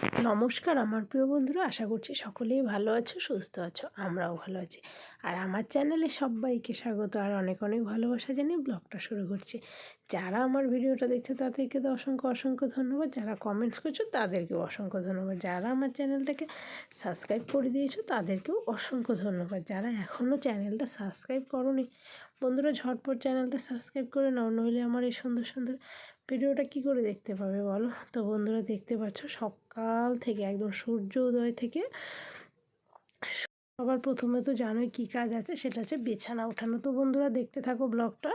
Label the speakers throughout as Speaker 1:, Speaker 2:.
Speaker 1: নমস্কার আমার প্রিয় বন্ধুরা, আশা করছি সকলেই ভালো আছো, সুস্থ আছো, আমরাও ভালো আছি। আর আমার চ্যানেলে সবাইকে স্বাগত, আর অনেক অনেক ভালোবাসা জানিয়ে ব্লগটা শুরু করছি। যারা আমার ভিডিওটা দেখছে তাদেরকে তো অসংখ্য অসংখ্য ধন্যবাদ। যারা কমেন্টস করছ, তাদেরকেও অসংখ্য ধন্যবাদ। যারা আমার চ্যানেলটাকে সাবস্ক্রাইব করে দিয়েছ, তাদেরকেও অসংখ্য ধন্যবাদ। যারা এখনও চ্যানেলটা সাবস্ক্রাইব করনি, বন্ধুরা ঝটপট চ্যানেলটা সাবস্ক্রাইব করে নাও, নইলে আমার এই সুন্দর সুন্দর ভিডিওটা কি করে দেখতে পাবে বলো? তো বন্ধুরা দেখতে পাচ্ছ সকাল থেকে একদম সূর্য উদয় থেকে সবার প্রথমে তো জানোই কি কাজ আছে, সেটা হচ্ছে বিছানা ওঠানো তো বন্ধুরা দেখতে থাকো ব্লগটা।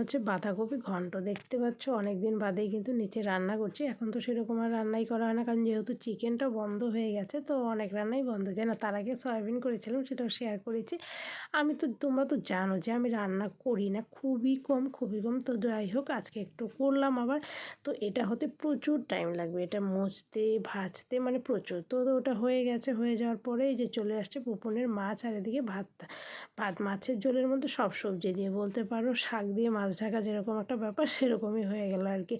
Speaker 1: হচ্ছে বাঁধাকপি ঘন্ট। দেখতে পাচ্ছ অনেক দিন বাদেই কিন্তু নিচে রান্না করছি। এখন তো সেরকম আর রান্নাই করা হয় না, কারণ যেহেতু চিকেনটা বন্ধ হয়ে গেছে, তো অনেক রান্নাই বন্ধ। যায় না, তার আগে সয়াবিন করেছিলাম, সেটাও শেয়ার করেছি। আমি তো, তোমরা তো জানো যে আমি রান্না করি না, খুবই কম খুবই কম। তো যাই হোক, আজকে একটু করলাম আবার। তো এটা হতে প্রচুর টাইম লাগবে, এটা মুছতে, ভাজতে মানে প্রচুর। তো ওটা হয়ে গেছে, হয়ে যাওয়ার পরে এই যে চলে আসছে পুপনের মাছ আর এদিকে ভাত ভাত মাছের ঝোলের মধ্যে সব সবজি দিয়ে, বলতে পারো, শাক দিয়ে মাছ ঢাকা যেরকম একটা ব্যাপার, সেরকমই হয়ে গেল আর কি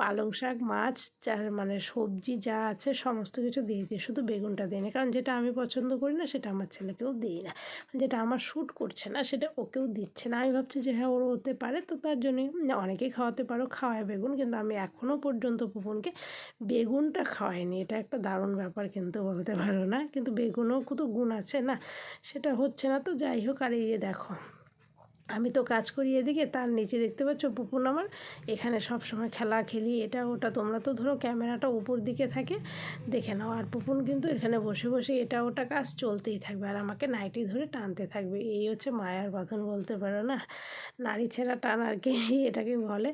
Speaker 1: পালং শাক, মাছ, চার মানে সবজি যা আছে সমস্ত কিছু দিয়ে দিই, শুধু বেগুনটা দিই না। কারণ যেটা আমি পছন্দ করি না, সেটা আমার ছেলেকেও দিই না। যেটা আমার শ্যুট করছে না, সেটা ওকেও দিচ্ছে না। আমি ভাবছি যে হ্যাঁ ওর হতে পারে, তো তার জন্যই অনেকেই খাওয়াতে পারো, খাওয়ায় বেগুন, কিন্তু আমি এখনও পর্যন্ত পুপনকে বেগুনটা খাওয়াইনি। এটা একটা দারুণ ব্যাপার কিন্তু বলতে পারো না। কিন্তু বেগুনও কত গুণ আছে না, সেটা হচ্ছে না। তো যাই হোক, আর এই দেখো আমি তো কাজ করি এদিকে, তার নিচে দেখতে পাচ্ছ পুপুন আমার? এখানে সব সময় খেলা খেলি, এটা ওটা, তোমরা তো ধরো ক্যামেরাটা উপর দিকে থাকে, দেখে নাও। আর পুপুন কিন্তু এখানে বসে বসে এটা ওটা কাজ চলতেই থাকবে, আর আমাকে নাইটি ধরে টানতে থাকবে। এই হচ্ছে মায়ার বাঁধন বলতে পারো না? নারী ছেঁড়া টান আর কি এটাকে বলে।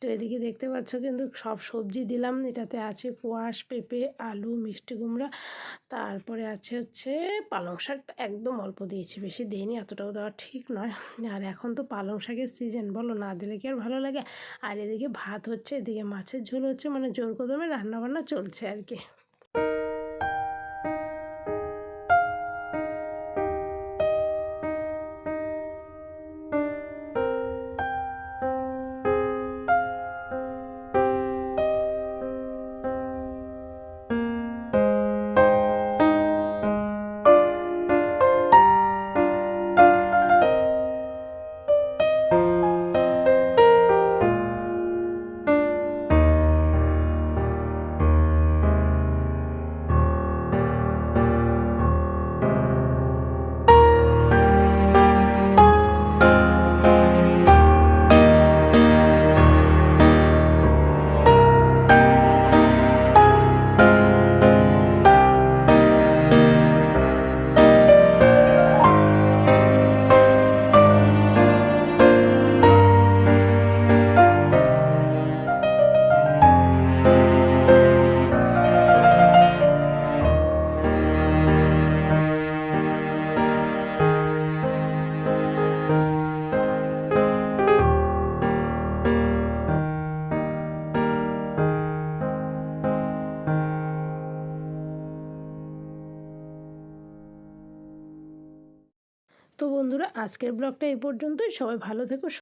Speaker 1: তো এদিকে দেখতে পাচ্ছ কিন্তু সব সবজি দিলাম, এটাতে আছে কোয়াশ, পেঁপে, আলু, মিষ্টি কুমড়া, তারপরে আছে হচ্ছে পালং শাকটা একদম অল্প দিয়েছি, বেশি দিইনি, এতটাও দেওয়া ঠিক নয়। আর এখন তো পালং শাকের সিজন বলো না দিলে কি আর ভালো লাগে? আর এদিকে ভাত হচ্ছে, এদিকে মাছের ঝোল হচ্ছে মানে জোর কদমে রান্নাবান্না চলছে আর কি। বন্ধুরা আজকের ব্লগটা এই পর্যন্তই। সবাই ভালো থেকো